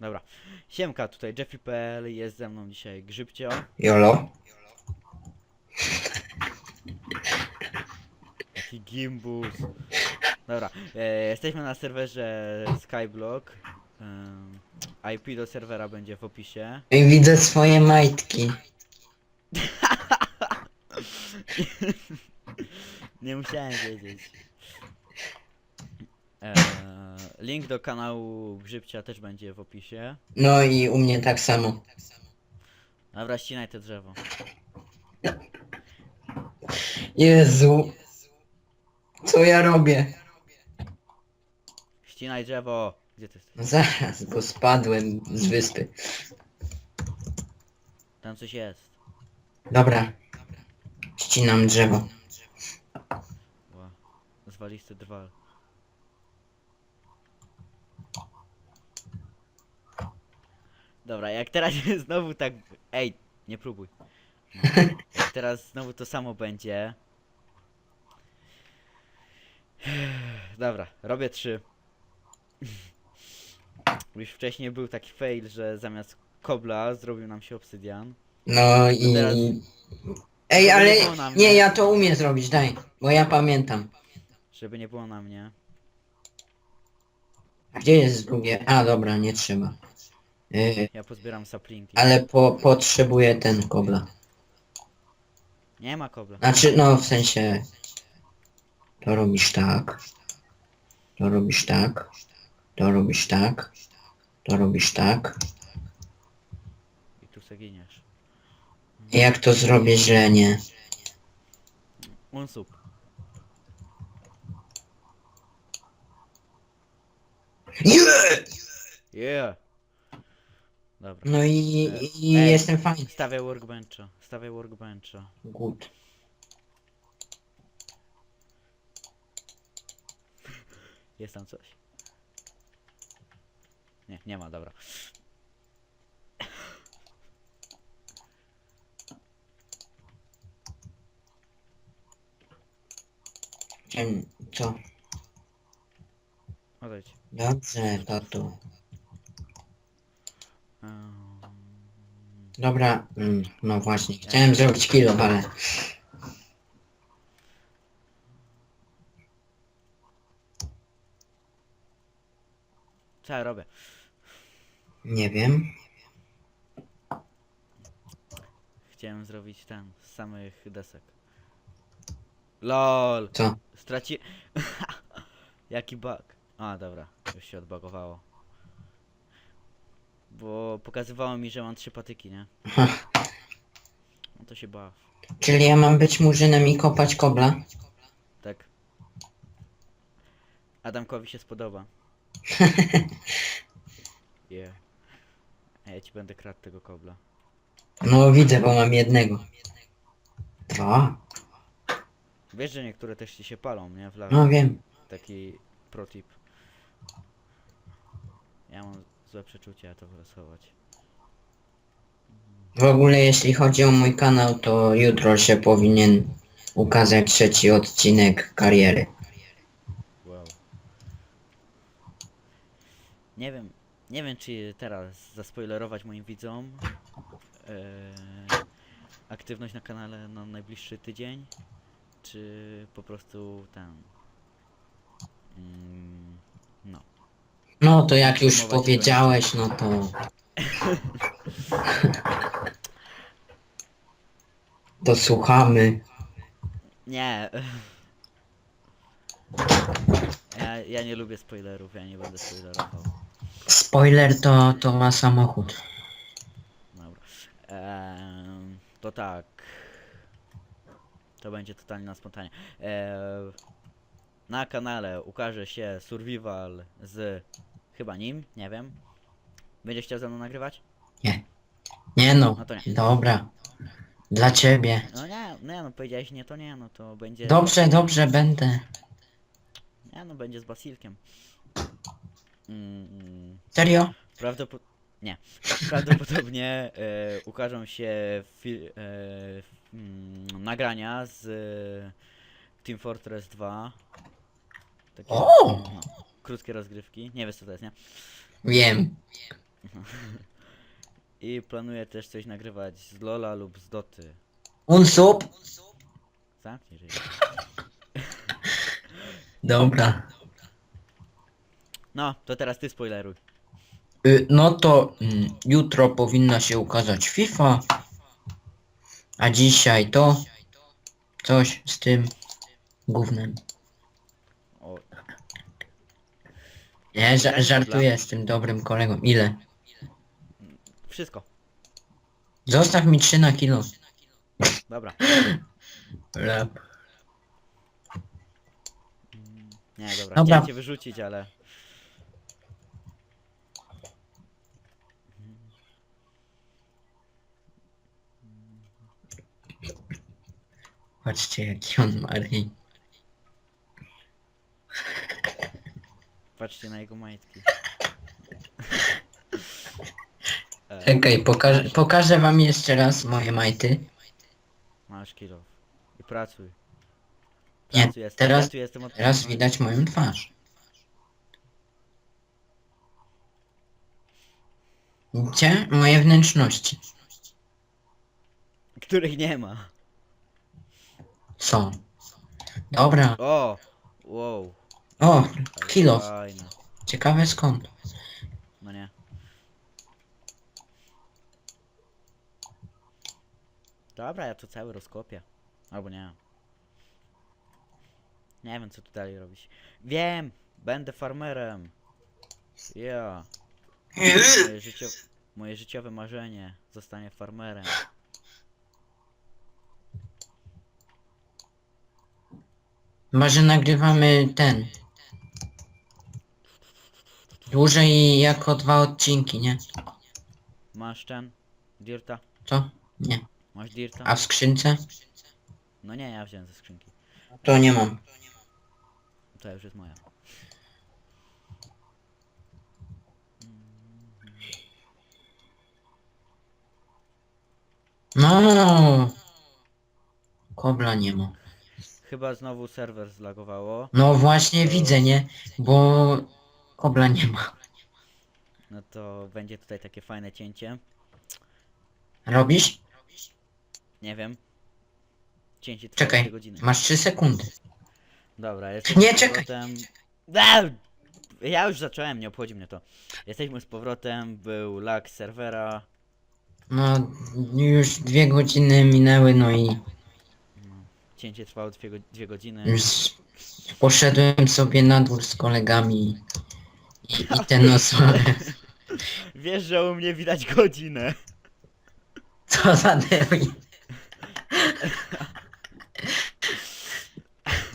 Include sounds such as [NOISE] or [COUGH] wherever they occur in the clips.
Dobra. Siemka, tutaj Jeffy.pl, jest ze mną dzisiaj Grzybcio. Jolo? Taki gimbus. Dobra, e, jesteśmy na serwerze Skyblock. Em, IP do serwera będzie w opisie. I widzę swoje majtki. [LAUGHS] Nie musiałem wiedzieć. E, link do kanału Grzybcia też będzie w opisie. No i u mnie tak samo. Dobra, ścinaj te drzewo. Jezu. Co ja robię? Ścinaj drzewo! Gdzie ty jesteś? No zaraz, bo spadłem z wyspy. Tam coś jest. Dobra. Ścinam drzewo. Ła. Zwalisty drwal. Dobra, jak teraz [LAUGHS] znowu tak... Ej, nie próbuj. Jak teraz znowu to samo będzie... Dobra, robię trzy. Już wcześniej był taki fail, że zamiast kobla zrobił nam się obsydian. No i... teraz- Ej, Żeby ale... nie było na mnie. Nie, ja to umiem zrobić, daj. Bo ja pamiętam. Żeby nie było na mnie. A Gdzie jest drugie? A, dobra, nie trzeba. Yy, Ja pozbieram saplinki. ale po, potrzebuję ten kobla. Nie ma kobla. Znaczy, no w sensie... To robisz tak. To robisz tak. To robisz tak. To robisz tak. I tu se giniesz. Jak to zrobię źle, nie? Unsub. Nie! Yeah! Dobra. No i, i Ej. jestem fajny. Stawiaj workbencha. Stawiaj workbencha. Good. Jest tam coś? Nie, nie ma, dobra. Czym, co? Odejdź. Dobrze. Um, Dobra, mm, no właśnie. Chciałem zrobić kilo, ale... co ja robię? Nie wiem. Chciałem zrobić ten z samych desek. LOL! Co? Straci... [LAUGHS] Jaki bug? A, dobra. Już się odbagowało. Bo pokazywało mi, że mam trzy patyki, nie? [LAUGHS] No to się baw. Czyli ja mam być murzynem i kopać kobla? Tak. Adamkowi się spodoba. [LAUGHS] Yeah. A ja ci będę kradł tego kobla. No widzę, bo mam jednego. Dwa? Wiesz, że niektóre też ci się palą, nie? W lawie. No wiem. Taki protip. Ja mam złe przeczucie, ja to wolę schować. W ogóle jeśli chodzi o mój kanał, to jutro się powinien ukazać trzeci odcinek kariery. Wow. Nie wiem, nie wiem czy teraz zaspoilerować moim widzom e, aktywność na kanale na najbliższy tydzień, czy po prostu ten. Mm, no. No to jak już powiedziałeś, no to... [LAUGHS] To słuchamy. Nie. [LAUGHS] Ja, ja nie lubię spoilerów, ja nie będę spoilerował. Spoiler to, to ma samochód. Dobra. Em, to tak. To będzie totalnie na spontanie. Em, na kanale ukaże się survival z chyba nim, nie wiem. Będziesz chciał ze mną nagrywać? Nie no, No to nie. dobra. Dla ciebie. No nie, nie no powiedziałeś nie to nie, no to będzie. Dobrze, dobrze, będę. Nie no będzie z Basilkiem. Mm, mm, Serio? Nie. [LAUGHS] Prawdopodobnie e, ukażą się fi- e, mm, nagrania z e, Team Fortress 2. Takie, O! no, krótkie rozgrywki. Nie wiesz co to jest, nie? Wiem. [LAUGHS] I planuję też coś nagrywać z Lola lub z Doty. Unsub? Zamknij ryj. [LAUGHS] Dobra. No, to teraz ty spoileruj. Y, no to mm, jutro powinna się ukazać FIFA. A dzisiaj to coś z tym gównem. O, Nie, ża- żartuję z tym dobrym kolegą. Ile? wszystko. Zostaw mi 3 na kilo. Dobra. Rap. Nie, dobra. Dobra. Chciałem cię wyrzucić, ale... Patrzcie jaki on ma ryj. Patrzcie na jego majtki. E, [LAUGHS] Czekaj, pokażę, pokażę wam jeszcze raz moje majty. Masz kilo. I pracuj. Nie, Pracuj, jestem, teraz- ja tu jestem od Teraz widać moją twarz. Widzicie? Moje wnętrzności. Których nie ma. Są. Dobra. O! Wow. O, ale kilo. Fajne. Ciekawe skąd. No nie. Dobra, ja to cały rozkopię. Albo nie. Nie wiem co tu dalej robić. Wiem! Będę farmerem. Ja. Moje, życio... Moje życiowe marzenie. Zostanie farmerem. Chyba, że nagrywamy ten. Dłużej jako dwa odcinki, nie? Masz ten? Dirta? Co? Nie. Masz dirta? A w skrzynce? No nie, ja wziąłem ze skrzynki. To nie mam. To już jest moja. No. Kobla nie ma. Chyba znowu serwer zlagowało. No właśnie widzę, nie? Bo kobla nie ma. No to będzie tutaj takie fajne cięcie. Robisz? Nie wiem. Cięcie trwa Czekaj, dwie godziny. masz 3 sekundy. Dobra, jest Nie, czekaj. A! Ja już zacząłem, nie obchodzi mnie to. Jesteśmy z powrotem, był lag serwera. No już dwie godziny minęły, no i Cięcie trwało dwie, go- dwie godziny. już poszedłem sobie na dwór z kolegami i, i [LAUGHS] ten osłonę. Wiesz, że u mnie widać godzinę. Co za debil.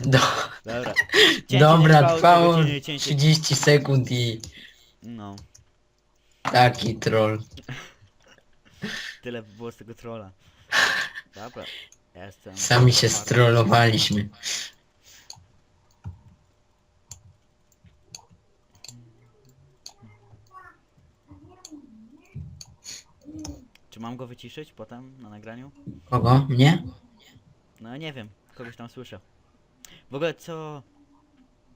Do, Dobra. Cięcie nie dobra, trwało godziny, cięcie... 30 sekund i No, taki troll. tyle by było z tego trolla. Dobra. Jestem. Sami się strollowaliśmy. Czy mam go wyciszyć potem na nagraniu? Kogo? Mnie? No nie wiem, kogoś tam słyszę. W ogóle co...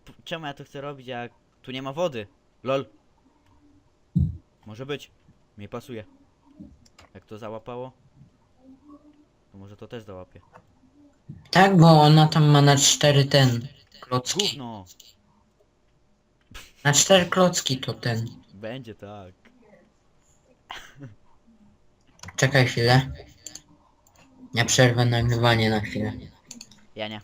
P- Czemu ja to chcę robić, jak tu nie ma wody? Lol. Może być. Mi pasuje. Jak to załapało? Może to też załapie. Tak, bo ona tam ma na cztery ten klocki. Gówno! Na cztery klocki to ten. Będzie tak. Czekaj chwilę. Ja przerwę nagrywanie na chwilę. Ja nie.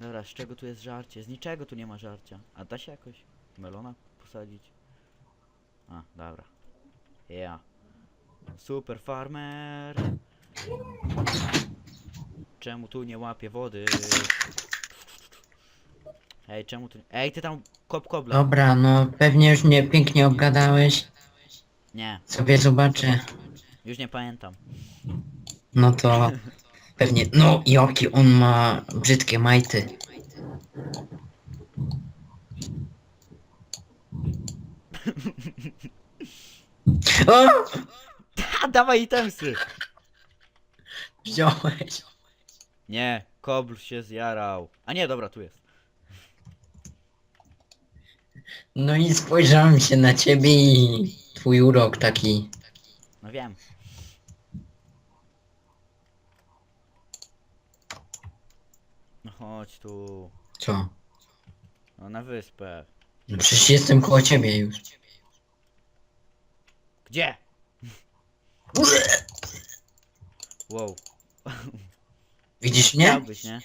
Dobra, z czego tu jest żarcie? Z niczego tu nie ma żarcia. A da się jakoś melona posadzić? A, dobra. Ja. Super farmer. Czemu tu nie łapie wody? Ej, czemu tu... Ej, ty tam kop kobla. Dobra, no pewnie już mnie pięknie obgadałeś. Nie, Sobie zobaczę. już nie pamiętam. No to pewnie. No jaki on ma brzydkie majty. [LAUGHS] O! [LAUGHS] Dawaj itemsy! Wziąłeś. Nie, kobl się zjarał. A nie, dobra, tu jest. No i spojrzałem się na ciebie i twój urok taki. No wiem. No chodź tu. Co? No na wyspę. No przecież jestem koło ciebie już. Gdzie? Wow. Widzisz mnie? Chciałbyś, nie?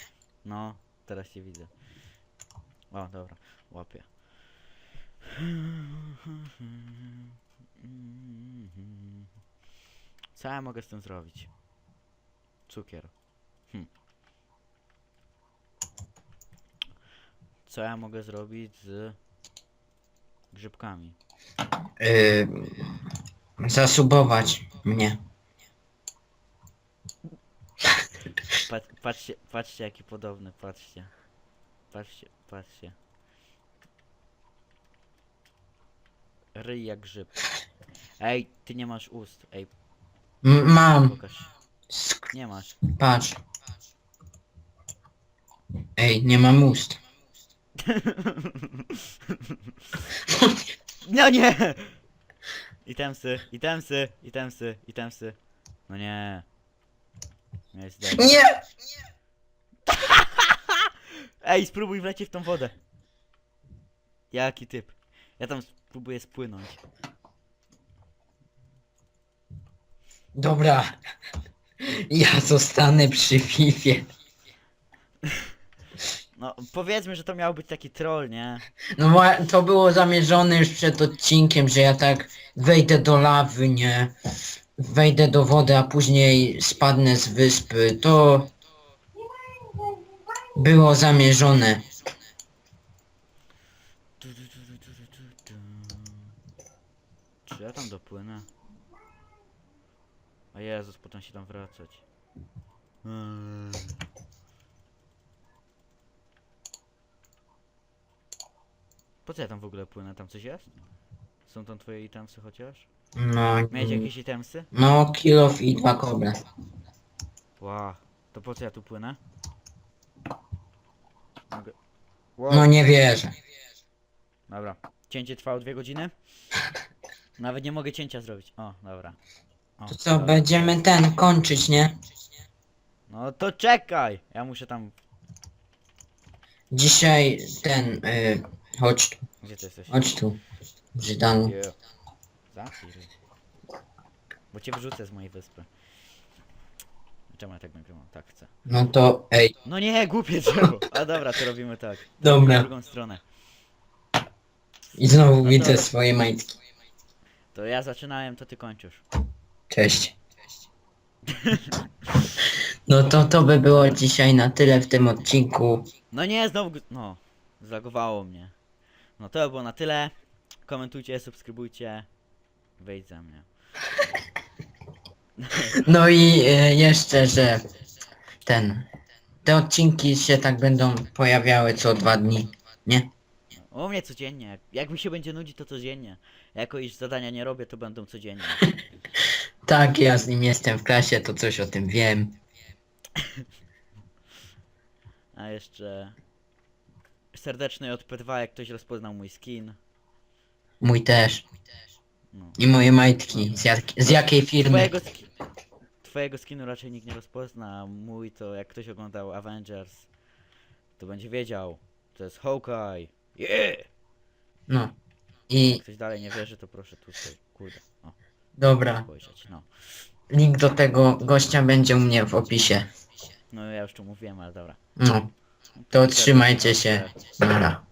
No, teraz cię widzę. O, dobra, łapię. Co ja mogę z tym zrobić? Cukier. Hm. Co ja mogę zrobić z grzybkami? Yy, zasubować mnie. Pat, patrzcie, patrzcie jaki podobny, patrzcie. Patrzcie, patrzcie. Ryj jak grzyb. Ej, ty nie masz ust. Ej, M mam. pokaż. Sk Nie masz. patrz. Ej, nie mam ust. [LAUGHS] No nie! Itemsy, itemsy, itemsy, itemsy. No nie. Nie jest dobrze. Nie! [LAUGHS] Ej, spróbuj wlecieć w tą wodę. Jaki typ? Ja tam spróbuję spłynąć. Dobra. Ja zostanę przy Fifie. [LAUGHS] No, powiedzmy, że to miał być taki troll, nie? No bo to było zamierzone już przed odcinkiem, że ja tak wejdę do lawy, nie? Wejdę do wody, a później spadnę z wyspy. To było zamierzone. Tu, tu, tu, tu, tu, tu, tu. Czy ja tam dopłynę? A Jezus, potem się tam wracać. Mm. Po co ja tam w ogóle płynę? Tam coś jest? Są tam twoje itemsy chociaż? No, Miałeś jakieś itemsy? no kilof i dwa koble. Ła, to po co ja tu płynę? Mogę... Wow. No nie wierzę. Dobra. Cięcie trwało dwie godziny? [LAUGHS] Nawet nie mogę cięcia zrobić. O, dobra. O, To co, dobra. będziemy ten kończyć, nie? No to czekaj! Ja muszę tam... Dzisiaj ten, y, chodź tu, Gdzie ty jesteś? chodź tu, Brzydanu. Yeah. Ryj. Bo cię wyrzucę z mojej wyspy. Czemu ja tak nagrywam? Tak chcę. No to, ej, No nie, głupie drzewo! A dobra, to robimy tak. W dobra. drugą stronę. I znowu No widzę swoje majtki. To ja zaczynałem, to ty kończysz. Cześć. No to to by było dzisiaj na tyle w tym odcinku. No nie, znowu... g- No, zlagowało mnie. No to było na tyle. Komentujcie, subskrybujcie. Wejdź za mnie. [LAUGHS] No i e, jeszcze, że ten. Te odcinki się tak będą pojawiały co dwa dni. Nie? U mnie codziennie. Jak- mi się będzie nudzić, to codziennie. Jako iż zadania nie robię, to będą codziennie. [LAUGHS] Tak, ja z nim jestem w klasie, to coś o tym wiem. [LAUGHS] A jeszcze... Serdeczny odp2, jak ktoś rozpoznał mój skin. Mój też. No. I moje majtki. Z, jak, z jakiej firmy? Twojego, ski... Twojego skinu raczej nikt nie rozpozna, a mój to jak ktoś oglądał Avengers, to będzie wiedział. To jest Hawkeye. Yeah! No. I Jak ktoś dalej nie wierzy, to proszę tutaj, kurde, o, dobra. spojrzeć, no. Link do tego gościa będzie u mnie w opisie. No ja już tu mówiłem, ale dobra. No. To trzymajcie się. Nara.